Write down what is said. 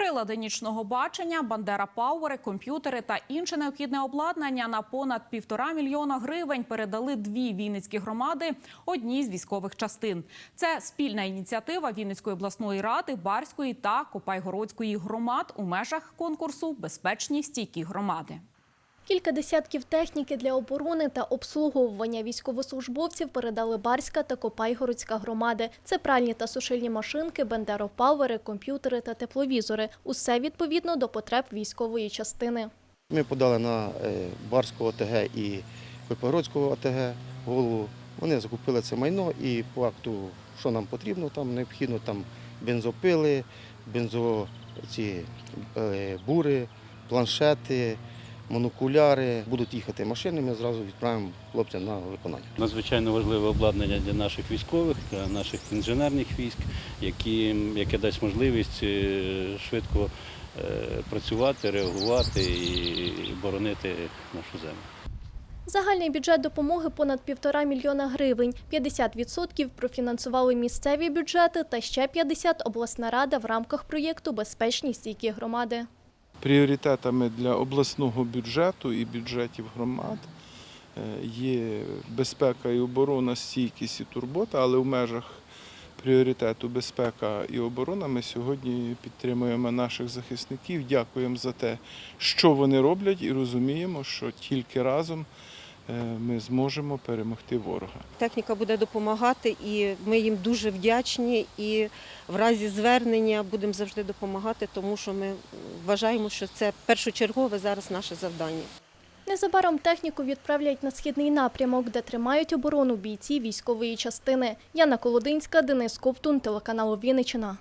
Прилади нічного бачення, бандера пауери, комп'ютери та інше необхідне обладнання на понад півтора мільйона гривень передали дві вінницькі громади одній з військових частин. Це спільна ініціатива Вінницької обласної ради, Барської та Копайгородської громад у межах конкурсу Безпечні стійкі громади. Кілька десятків техніки для оборони та обслуговування військовослужбовців передали Барська та Копайгородська громади. Це пральні та сушильні машинки, бендеропавери, комп'ютери та тепловізори. Усе відповідно до потреб військової частини. Ми подали на е, Барського ОТГ і Копородського ОТГ голову. Вони закупили це майно і по акту, що нам потрібно, там необхідно там бензопили, бензо ці е, бури, планшети, монокуляри. Будуть їхати машини, ми зразу відправимо хлопцям на виконання. Надзвичайно важливе обладнання для наших військових, для наших інженерних військ, які, яке дасть можливість е, швидко е, працювати, реагувати і боронити нашу землю. Загальний бюджет допомоги понад півтора мільйона гривень. 50% профінансували місцеві бюджети та ще 50 – обласна рада в рамках проєкту Безпечні стійкі громади. Пріоритетами для обласного бюджету і бюджетів громад. Е, є безпека і оборона, стійкість і турбота, але в межах пріоритету безпека і оборона ми сьогодні підтримуємо наших захисників, дякуємо за те, що вони роблять, і розуміємо, що тільки разом ми зможемо перемогти ворога. Техніка буде допомагати, і ми їм дуже вдячні. І в разі звернення будемо завжди допомагати, тому що ми вважаємо, що це першочергове зараз наше завдання. Незабаром техніку відправлять на східний напрямок, де тримають оборону бійці військової частини. Яна Колодинська, Денис Ковтун, телеканал Вінниччина.